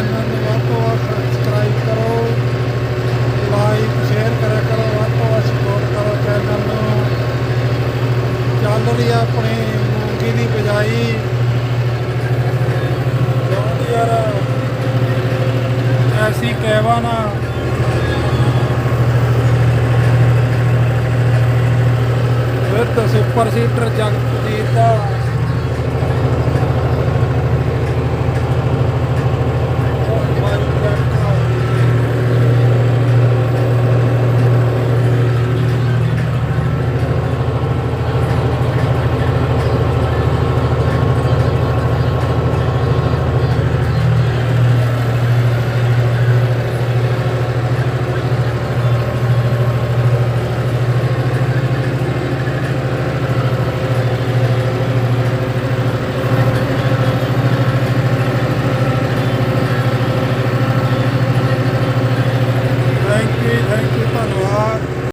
Channel ਨੂੰ ਵੱਧ ਤੋਂ ਵੱਧ ਸਬਸਕ੍ਰਾਈਬ ਕਰੋ ਲਾਈਕ ਸ਼ੇਅਰ ਕਰਿਆ ਕਰੋ, ਵੱਧ ਤੋਂ ਵੱਧ ਸਪੋਰਟ ਕਰੋ ਚੈਨਲ ਨੂੰ। ਚੱਲ ਰਹੀ ਆਪਣੀ ਮੂੰਗੀ ਦੀ ਬਿਜਾਈ। ਜਲਦੀ ਯਾਰ, ਐਸੀ ਕਹਿਵਾ ਨਾ। ਫਿਰ ਤਾਂ ਸੁਪਰ ਸੀਟਰ ਜਗਤ ਜੀਤ ਦਾ।